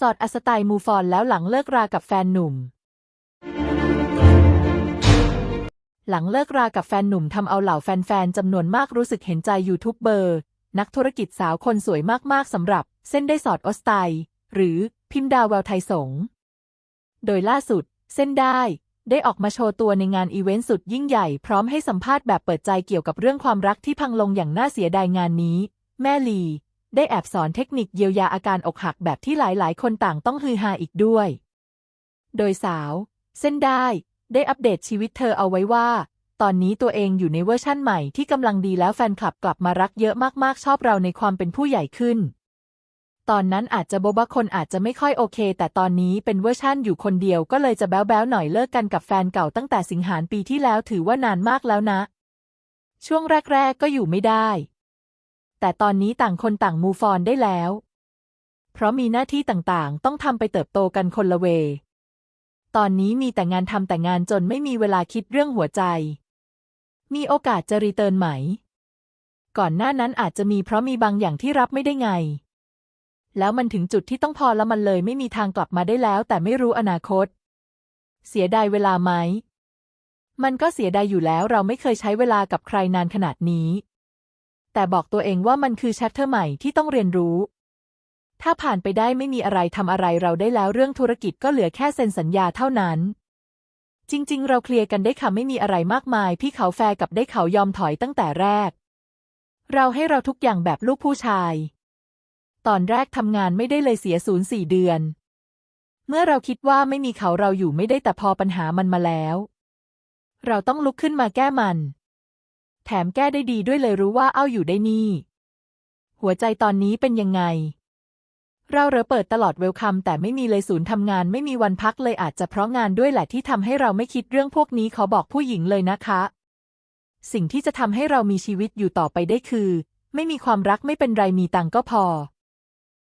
สอดอัสไตล์มูฟอนแล้วหลังเลิกรากับแฟนหนุ่ม หลังเลิกรากับแฟนหนุ่มทำเอาเหล่าแฟนๆจำนวนมากรู้สึกเห็นใจยูทูบเบอร์ นักธุรกิจสาวคนสวยมากๆสำหรับ เส้นได้สอดออสไตล์หรือพิมดาวแววไทยสง โดยล่าสุด เส้นได้ ได้ออกมาโชว์ตัวในงานอีเวนต์สุดยิ่งใหญ่พร้อมให้สัมภาษณ์แบบเปิดใจเกี่ยวกับเรื่องความรักที่พังลงอย่างน่าเสียดายงานนี้ แม่ลี ได้แอบสอนเทคนิคเยียวยาอาการอกหักแบบที่หลายๆ คนต่างต้องฮือฮาอีกด้วย โดยสาว เส้นได้ ได้อัปเดตชีวิตเธอเอาไว้ว่า ตอนนี้ตัวเองอยู่ในเวอร์ชั่นใหม่ที่กำลังดีแล้วแฟนคลับกลับมารักเยอะมากๆ ชอบเราในความเป็นผู้ใหญ่ขึ้น ตอนนั้นอาจจะโบบะคนอาจจะไม่ค่อยโอเค แต่ตอนนี้เป็นเวอร์ชั่นอยู่คนเดียวก็เลยจะแบ๊วๆหน่อยเลิกกันกับแฟนเก่าตั้งแต่สิงหาปีที่แล้วถือว่านานมากแล้วนะ ช่วงแรก ๆ ก็อยู่ไม่ได้ แต่ตอนนี้ต่างคนต่างมูฟอนได้แล้ว เพราะมีหน้าที่ต่างๆ ต้องทำไปเติบโตกันคนละเว ตอนนี้มีแต่งานทำแต่งานจนไม่มีเวลาคิดเรื่องหัวใจ มีโอกาสจะรีเทิร์นไหม ก่อนหน้านั้นอาจจะมีเพราะมีบางอย่างที่รับไม่ได้ไง แล้วมันถึงจุดที่ต้องพอแล้วมันเลยไม่มีทางกลับมาได้แล้ว แต่ไม่รู้อนาคต เสียดายเวลาไหมมันก็เสียดายอยู่แล้วเราไม่เคยใช้เวลากับใครนานขนาดนี้ แต่บอกตัวเองว่ามันคือแชปเตอร์ใหม่ที่ต้องเรียนรู้ ถ้าผ่านไปได้ไม่มีอะไรทำอะไรเราได้แล้วเรื่องธุรกิจก็เหลือแค่เซ็นสัญญาเท่านั้น จริง ๆ เราเคลียร์กันได้ค่ะไม่มีอะไรมากมาย พี่เขาแฟร์กับได้เขายอมถอยตั้งแต่แรก เราให้เราทุกอย่างแบบลูกผู้ชาย ตอนแรกทำงานไม่ได้เลยเสียศูนย์สี่เดือน เมื่อเราคิดว่าไม่มีเขาเราอยู่ไม่ได้แต่พอปัญหามันมาแล้ว เราต้องลุกขึ้นมาแก้มัน ถมแก้ได้ดีด้วยเลยรู้ว่าเอ้าอยู่ได้นี่ หัวใจตอนนี้เป็นยังไง เราเรอเปิดตลอดเวลคัมแต่ไม่มีเลยศูนย์ทำงานไม่มีวันพักเลยอาจจะเพราะงานด้วยแหละที่ทำให้เราไม่คิดเรื่องพวกนี้ขอบอกผู้หญิงเลยนะคะ สิ่งที่จะทำให้เรามีชีวิตอยู่ต่อไปได้คือ ไม่มีความรักไม่เป็นไรมีตังก็พอ